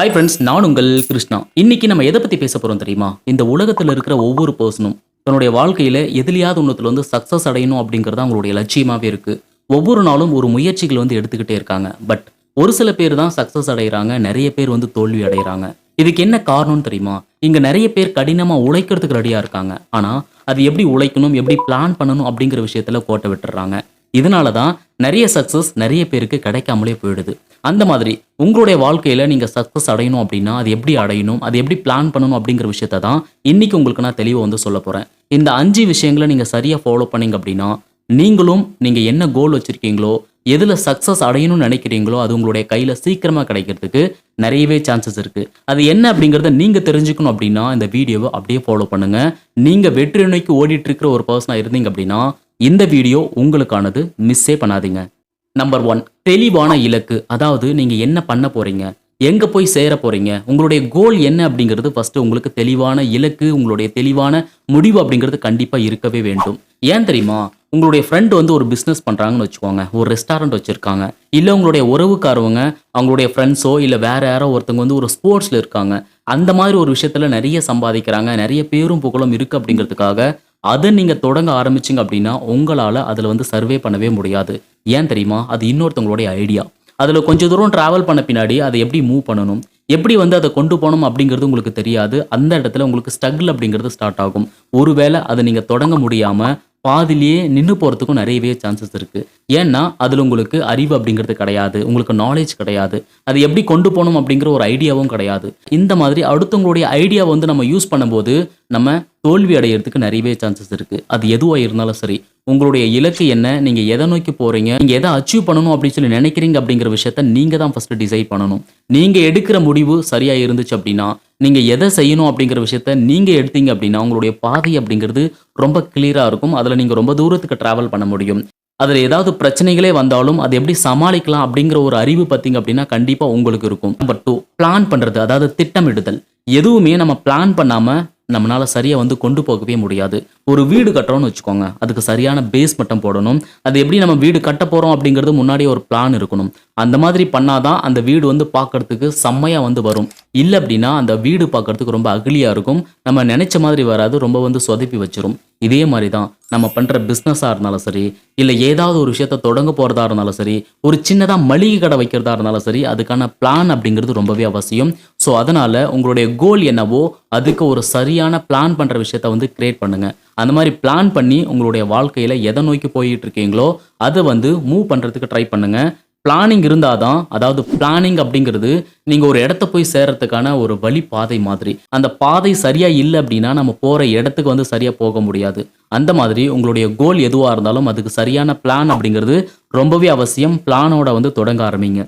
Hi friends நான் உங்கள் கிருஷ்ணா. இன்னைக்கு நம்ம எதை பற்றி பேச போகிறோம் தெரியுமா? இந்த உலகத்தில் இருக்கிற ஒவ்வொரு பர்சனும் தன்னுடைய வாழ்க்கையில் எதுலையாவது ஒன்றத்தில் வந்து சக்ஸஸ் அடையணும் அப்படிங்கிறது அவங்களுடைய லட்சியமாகவே இருக்குது ஒவ்வொரு நாளும் ஒரு முயற்சிகள் வந்து எடுத்துக்கிட்டே இருக்காங்க. பட் ஒரு சில பேர் தான் சக்ஸஸ் அடைகிறாங்க நிறைய பேர் வந்து தோல்வி அடைகிறாங்க இதுக்கு என்ன காரணம்னு தெரியுமா? இங்கே நிறைய பேர் கடினமாக உழைக்கிறதுக்கு ரெடியாக இருக்காங்க. ஆனால் அது எப்படி உழைக்கணும் எப்படி பிளான் பண்ணணும் அப்படிங்கிற விஷயத்தில் கோட்டை விட்டுறாங்க. இதனால தான் நிறைய சக்ஸஸ் நிறைய பேருக்கு கிடைக்காமலே போயிடுது. அந்த மாதிரி உங்களுடைய வாழ்க்கையில் நீங்கள் சக்ஸஸ் அடையணும் அப்படின்னா அது எப்படி அடையணும் அது எப்படி பிளான் பண்ணணும் அப்படிங்கிற விஷயத்த தான் இன்னைக்கு உங்களுக்கு நான் தெளிவாக வந்து சொல்ல போகிறேன் இந்த அஞ்சு விஷயங்களை நீங்கள் சரியாக ஃபாலோ பண்ணீங்க அப்படின்னா நீங்களும் நீங்கள் என்ன கோல் வச்சுருக்கீங்களோ எதில் சக்ஸஸ் அடையணும்னு நினைக்கிறீங்களோ அது உங்களுடைய கையில் சீக்கிரமாக கிடைக்கிறதுக்கு நிறையவே சான்சஸ் இருக்குது அது என்ன அப்படிங்கிறத நீங்கள் தெரிஞ்சுக்கணும் அப்படின்னா இந்த வீடியோவை அப்படியே ஃபாலோ பண்ணுங்கள் நீங்கள் வெற்றி நோய்க்கு ஓடிட்டு இருக்கிற ஒரு பர்சனாக இருந்தீங்க அப்படின்னா இந்த வீடியோ உங்களுக்கானது மிஸ்ஸே பண்ணாதீங்க. நம்பர் ஒன் தெளிவான இலக்கு. அதாவது நீங்க என்ன பண்ண போறீங்க? எங்க போய் சேர போறீங்க? உங்களுடைய கோல் என்ன அப்படிங்கிறது ஃபர்ஸ்ட் உங்களுக்கு தெளிவான இலக்கு உங்களுடைய தெளிவான முடிவு அப்படிங்கிறது கண்டிப்பா இருக்கவே வேண்டும். ஏன் தெரியுமா? உங்களுடைய ஃப்ரெண்ட் வந்து ஒரு பிஸ்னஸ் பண்ணுறாங்கன்னு வச்சுக்கோங்க. ஒரு ரெஸ்டாரண்ட் வச்சுருக்காங்க. இல்லை உங்களுடைய உறவுக்காரவங்க அவங்களுடைய ஃப்ரெண்ட்ஸோ இல்லை வேற யாரோ ஒருத்தவங்க வந்து ஒரு ஸ்போர்ட்ஸில் இருக்காங்க. அந்த மாதிரி ஒரு விஷயத்தில் நிறைய சம்பாதிக்கிறாங்க. நிறைய பேரும் புகழும் இருக்குது அப்படிங்கிறதுக்காக அதை நீங்கள் தொடங்க ஆரம்பிச்சிங்க அப்படின்னா உங்களால் அதில் வந்து சர்வே பண்ணவே முடியாது. ஏன் தெரியுமா? அது இன்னொருத்தவங்களுடைய ஐடியா அதில் கொஞ்சம் தூரம் ட்ராவல் பண்ண பின்னாடி அதை எப்படி மூவ் பண்ணணும்? எப்படி வந்து அதை கொண்டு போகணும் அப்படிங்கிறது உங்களுக்கு தெரியாது. அந்த இடத்துல உங்களுக்கு ஸ்ட்ரகிள் அப்படிங்கிறது ஸ்டார்ட் ஆகும். ஒருவேளை அதை நீங்கள் தொடங்க முடியாமல் பாதிலேயே நின்று போகிறதுக்கும் நிறையவே சான்சஸ் இருக்குது ஏன்னா அதில் உங்களுக்கு அறிவு அப்படிங்கிறது கிடையாது. உங்களுக்கு நாலேஜ் கிடையாது. அது எப்படி கொண்டு போகணும் அப்படிங்கிற ஒரு ஐடியாவும் கிடையாது. இந்த மாதிரி அடுத்தவங்களுடைய ஐடியா வந்து நம்ம யூஸ் பண்ணும்போது நம்ம தோல்வி அடையிறதுக்கு நிறையவே சான்சஸ் இருக்குது அது எதுவாக இருந்தாலும் சரி உங்களுடைய இலக்கு என்ன நீங்கள் எதை நோக்கி போகிறீங்க நீங்கள் எதை அச்சீவ் பண்ணணும் அப்படின்னு சொல்லி நினைக்கிறீங்க அப்படிங்கிற விஷயத்த நீங்கள் தான் ஃபஸ்ட்டு டிசைட் பண்ணணும். நீங்கள் எடுக்கிற முடிவு சரியாக இருந்துச்சு அப்படின்னா நீங்கள் எதை செய்யணும் அப்படிங்கிற விஷயத்த நீங்கள் எடுத்தீங்க அப்படின்னா உங்களுடைய பாதை அப்படிங்கிறது ரொம்ப கிளியராக இருக்கும். அதில் நீங்கள் ரொம்ப தூரத்துக்கு ட்ராவல் பண்ண முடியும். அதில் ஏதாவது பிரச்சனைகளே வந்தாலும் அதை எப்படி சமாளிக்கலாம் அப்படிங்கிற ஒரு அறிவு பார்த்தீங்க அப்படின்னா கண்டிப்பாக உங்களுக்கு இருக்கும். நம்பர் டூ பிளான் பண்ணுறது அதாவது திட்டமிடுதல். எதுவுமே நம்ம பிளான் பண்ணாமல் நம்மளால சரியா வந்து கொண்டு போகவே முடியாது. ஒரு வீடு கட்டுறோம்னு வச்சுக்கோங்க. அதுக்கு சரியான பேஸ் மட்டும் போடணும். அது எப்படி நம்ம வீடு கட்ட போறோம் அப்படிங்கிறது முன்னாடி ஒரு பிளான் இருக்கணும். அந்த மாதிரி பண்ணாதான் அந்த வீடு வந்து பார்க்கறதுக்கு செம்மையா வந்து வரும். இல்லை அப்படின்னா அந்த வீடு பார்க்கறதுக்கு ரொம்ப அகலியா இருக்கும். நம்ம நினைச்ச மாதிரி வராது ரொம்ப வந்து சொதப்பி வச்சிரும். இதே மாதிரி தான் நம்ம பண்ணுற பிஸ்னஸாக இருந்தாலும் சரி இல்லை ஏதாவது ஒரு விஷயத்த தொடங்க போகிறதா இருந்தாலும் சரி ஒரு சின்னதாக மளிகை கடை வைக்கிறதா இருந்தாலும் சரி அதுக்கான பிளான் அப்படிங்கிறது ரொம்பவே அவசியம். ஸோ அதனால் உங்களுடைய கோல் என்னவோ அதுக்கு ஒரு சரியான பிளான் பண்ணுற விஷயத்த வந்து கிரியேட் பண்ணுங்கள் அந்த மாதிரி பிளான் பண்ணி உங்களுடைய வாழ்க்கையில் எதை நோக்கி போயிட்டு இருக்கீங்களோ அதை வந்து மூவ் பண்ணுறதுக்கு ட்ரை பண்ணுங்கள் பிளானிங் இருந்தாதான் அதாவது பிளானிங் அப்படிங்கிறது நீங்கள் ஒரு இடத்த போய் சேர்றதுக்கான ஒரு வழி பாதை மாதிரி. அந்த பாதை சரியாக இல்லை அப்படின்னா நம்ம போகிற இடத்துக்கு வந்து சரியாக போக முடியாது. அந்த மாதிரி உங்களுடைய கோல் எதுவாக இருந்தாலும் அதுக்கு சரியான பிளான் அப்படிங்கிறது ரொம்பவே அவசியம். பிளானோட வந்து தொடங்க ஆரம்பிங்க.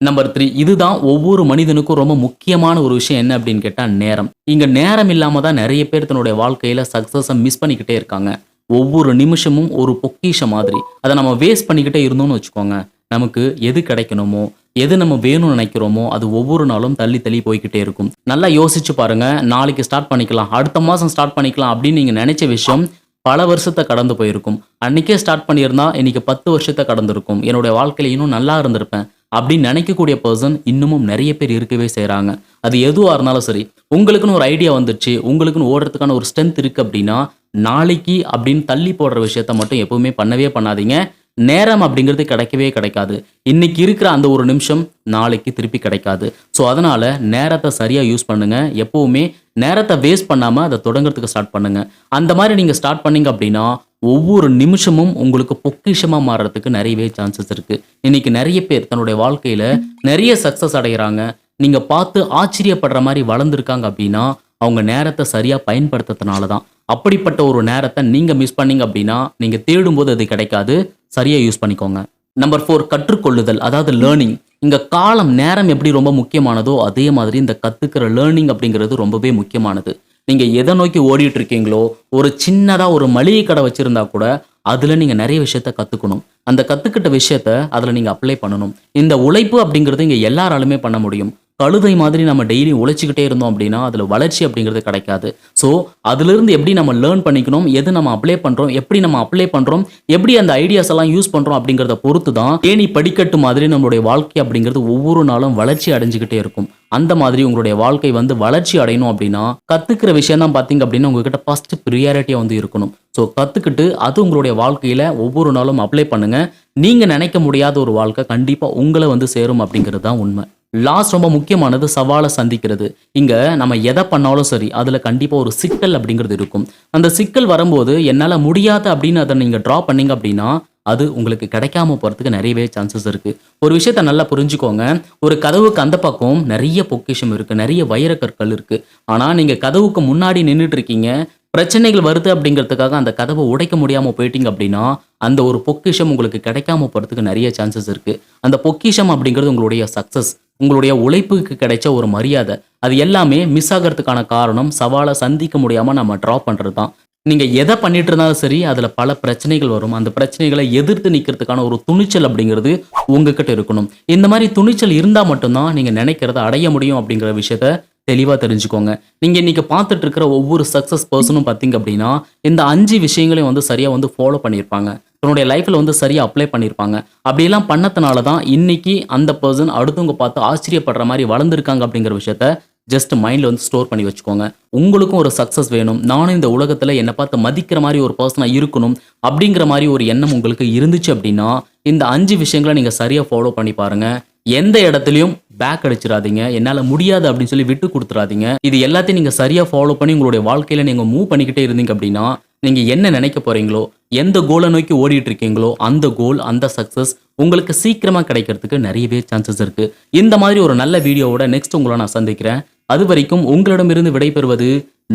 நம்பர் த்ரீ இதுதான் ஒவ்வொரு மனிதனுக்கும் ரொம்ப முக்கியமான ஒரு விஷயம் என்ன அப்படின்னு கேட்டால் நேரம். இங்கே நேரம் இல்லாமல் தான் நிறைய பேர் தன்னுடைய வாழ்க்கையில் சக்ஸஸை மிஸ் பண்ணிக்கிட்டே இருக்காங்க. ஒவ்வொரு நிமிஷமும் ஒரு பொக்கிஷம் மாதிரி. அதை நம்ம வேஸ்ட் பண்ணிக்கிட்டே இருந்தோம்னு வச்சுக்கோங்க. நமக்கு எது கிடைக்கணுமோ எது நம்ம வேணும்னு நினைக்கிறோமோ அது ஒவ்வொரு நாளும் தள்ளி தள்ளி போய்கிட்டே இருக்கும். நல்லா யோசிச்சு பாருங்க நாளைக்கு ஸ்டார்ட் பண்ணிக்கலாம் அடுத்த மாதம் ஸ்டார்ட் பண்ணிக்கலாம் அப்படின்னு நீங்க நினைச்ச விஷயம் பல வருஷத்தை கடந்து போயிருக்கும். அன்னைக்கே ஸ்டார்ட் பண்ணியிருந்தா இன்னைக்கு பத்து வருஷத்தை கடந்திருக்கும். என்னுடைய வாழ்க்கையில இன்னும் நல்லா இருந்திருப்பேன் அப்படின்னு நினைக்கக்கூடிய பர்சன் இன்னமும் நிறைய பேர் இருக்கவே செய்கிறாங்க அது எதுவாக இருந்தாலும் சரி உங்களுக்குன்னு ஒரு ஐடியா வந்துருச்சு உங்களுக்குன்னு ஓடுறதுக்கான ஒரு ஸ்ட்ரென்த் இருக்குது அப்படின்னா நாளைக்கு அப்படின்னு தள்ளி போடுற விஷயத்த மட்டும் எப்பவுமே பண்ணவே பண்ணாதீங்க. நேரம் அப்படிங்கிறது கிடைக்கவே கிடைக்காது. இன்னைக்கு இருக்கிற அந்த ஒரு நிமிஷம் நாளைக்கு திருப்பி கிடைக்காது. ஸோ அதனால் நேரத்தை சரியாக யூஸ் பண்ணுங்கள் எப்போவுமே நேரத்தை வேஸ்ட் பண்ணாமல் அதை தொடங்குறதுக்கு ஸ்டார்ட் பண்ணுங்கள் அந்த மாதிரி நீங்கள் ஸ்டார்ட் பண்ணீங்க அப்படின்னா ஒவ்வொரு நிமிஷமும் உங்களுக்கு பொக்கிஷமாக மாறுறதுக்கு நிறையவே சான்சஸ் இருக்குது இன்னைக்கு நிறைய பேர் தன்னுடைய வாழ்க்கையில் நிறைய சக்ஸஸ் அடைகிறாங்க நீங்கள் பார்த்து ஆச்சரியப்படுற மாதிரி வளர்ந்துருக்காங்க அப்படின்னா அவங்க நேரத்தை சரியாக பயன்படுத்துறதுனால தான் அப்படிப்பட்ட ஒரு நேரத்தை நீங்கள் மிஸ் பண்ணீங்க அப்படின்னா நீங்கள் தேடும்போது அது கிடைக்காது. சரியாக யூஸ் பண்ணிக்கோங்க. நம்பர் ஃபோர் கற்றுக்கொள்ளுதல் அதாவது லேர்னிங் இங்கே காலம் நேரம் எப்படி ரொம்ப முக்கியமானதோ அதே மாதிரி இந்த கற்றுக்கிற லேர்னிங் அப்படிங்கிறது ரொம்பவே முக்கியமானது. நீங்கள் எதை நோக்கி ஓடிட்டு இருக்கீங்களோ ஒரு சின்னதாக ஒரு மளிகை கடை வச்சுருந்தா கூட அதில் நீங்கள் நிறைய விஷயத்த கற்றுக்கணும் அந்த கற்றுக்கிட்ட விஷயத்த அதில் நீங்கள் அப்ளை பண்ணணும். இந்த உழைப்பு அப்படிங்கிறது இங்கே எல்லாராலுமே பண்ண முடியும். கழுதை மாதிரி நம்ம டெய்லி உழைச்சிக்கிட்டே இருந்தோம் அப்படின்னா அதில் வளர்ச்சி அப்படிங்கிறது கிடைக்காது. ஸோ அதுலேருந்து எப்படி நம்ம லேர்ன் பண்ணிக்கணும் எது நம்ம அப்ளை பண்ணுறோம் எப்படி நம்ம அப்ளை பண்ணுறோம் எப்படி அந்த ஐடியாஸ் எல்லாம் யூஸ் பண்ணுறோம் அப்படிங்கிறத பொறுத்து தான் தேனி படிக்கட்டு மாதிரி நம்மளுடைய வாழ்க்கை அப்படிங்கிறது ஒவ்வொரு நாளும் வளர்ச்சி அடைஞ்சுக்கிட்டே இருக்கும். அந்த மாதிரி உங்களுடைய வாழ்க்கை வந்து வளர்ச்சி அடையணும் அப்படின்னா கத்துக்கிற விஷயம் தான் பார்த்தீங்க அப்படின்னா உங்ககிட்ட ஃபஸ்ட் ப்ரியாரிட்டியாக வந்து இருக்கணும். ஸோ கற்றுக்கிட்டு அது உங்களுடைய வாழ்க்கையில் ஒவ்வொரு நாளும் அப்ளை பண்ணுங்கள் நீங்கள் நினைக்க முடியாத ஒரு வாழ்க்கை கண்டிப்பாக உங்களை வந்து சேரும் அப்படிங்கிறது தான் உண்மை. லாஸ்ட் ரொம்ப முக்கியமானது சவாலை சந்திக்கிறது. இங்கே நம்ம எதை பண்ணாலும் சரி அதில் கண்டிப்பாக ஒரு சிக்கல் அப்படிங்கிறது இருக்கும். அந்த சிக்கல் வரும்போது என்னால் முடியாது அப்படின்னு அதை நீங்கள் ட்ரா பண்ணீங்க அப்படின்னா அது உங்களுக்கு கிடைக்காம போகிறதுக்கு நிறையவே சான்சஸ் இருக்குது ஒரு விஷயத்த நல்லா புரிஞ்சுக்கோங்க. ஒரு கதவுக்கு அந்த பக்கம் நிறைய பொக்கிஷம் இருக்குது நிறைய வைரக்கற்கள் இருக்குது ஆனால் நீங்கள் கதவுக்கு முன்னாடி நின்றுட்டு இருக்கீங்க பிரச்சனைகள் வருது அப்படிங்கிறதுக்காக அந்த கதவை உடைக்க முடியாமல் போயிட்டீங்க அப்படின்னா அந்த ஒரு பொக்கிஷம் உங்களுக்கு கிடைக்காம போகிறதுக்கு நிறைய சான்சஸ் இருக்குது அந்த பொக்கிஷம் அப்படிங்கிறது உங்களுடைய சக்ஸஸ் உங்களுடைய உழைப்புக்கு கிடைச்ச ஒரு மரியாதை. அது எல்லாமே மிஸ் ஆகிறதுக்கான காரணம் சவாலை சந்திக்க முடியாமல் நம்ம ட்ரா பண்ணுறது தான் நீங்கள் எதை பண்ணிட்டு இருந்தாலும் சரி அதில் பல பிரச்சனைகள் வரும். அந்த பிரச்சனைகளை எதிர்த்து நிற்கிறதுக்கான ஒரு துணிச்சல் அப்படிங்கிறது உங்ககிட்ட இருக்கணும். இந்த மாதிரி துணிச்சல் இருந்தால் மட்டும்தான் நீங்கள் நினைக்கிறத அடைய முடியும் அப்படிங்கிற விஷயத்த தெளிவாக தெரிஞ்சுக்கோங்க. நீங்கள் இன்னைக்கு பார்த்துட்டு இருக்கிற ஒவ்வொரு சக்ஸஸ் பர்சனும் பார்த்தீங்க அப்படின்னா இந்த அஞ்சு விஷயங்களையும் வந்து சரியாக வந்து ஃபாலோ பண்ணியிருப்பாங்க. தன்னுடைய லைஃப்பில் வந்து சரியாக அப்ளை பண்ணியிருப்பாங்க. அப்படிலாம் பண்ணதுனால தான் இன்னைக்கு அந்த பர்சன் அடுத்தவங்க பார்த்து ஆச்சரியப்படுற மாதிரி வளர்ந்துருக்காங்க அப்படிங்கிற விஷயத்த ஜஸ்ட் மைண்டில் வந்து ஸ்டோர் பண்ணி வச்சுக்கோங்க. உங்களுக்கும் ஒரு சக்ஸஸ் வேணும். நானும் இந்த உலகத்தில் என்னை பார்த்து மதிக்கிற மாதிரி ஒரு பர்சனாக இருக்கணும் அப்படிங்கிற மாதிரி ஒரு எண்ணம் உங்களுக்கு இருந்துச்சு அப்படின்னா இந்த அஞ்சு விஷயங்களை நீங்கள் சரியாக ஃபாலோ பண்ணி பாருங்கள் எந்த இடத்துலையும் பேக் அடிச்சிடாதீங்க. என்னால் முடியாது அப்படின்னு சொல்லி விட்டு கொடுத்துறாதீங்க இது எல்லாத்தையும் நீங்கள் சரியாக ஃபாலோ பண்ணி உங்களுடைய வாழ்க்கையில் நீங்கள் மூவ் பண்ணிக்கிட்டே இருந்தீங்க அப்படின்னா நீங்கள் என்ன நினைக்க போகிறீங்களோ எந்த கோலை நோக்கி ஓடிட்டு இருக்கீங்களோ அந்த கோல் அந்த சக்ஸஸ் உங்களுக்கு சீக்கிரமாக கிடைக்கிறதுக்கு நிறையவே சான்சஸ் இருக்குது இந்த மாதிரி ஒரு நல்ல வீடியோவோட நெக்ஸ்ட் உங்களை நான் சந்திக்கிறேன். அது வரைக்கும் உங்களிடமிருந்து விடைபெறுவது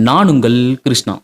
நான் உங்கள் கிருஷ்ணா.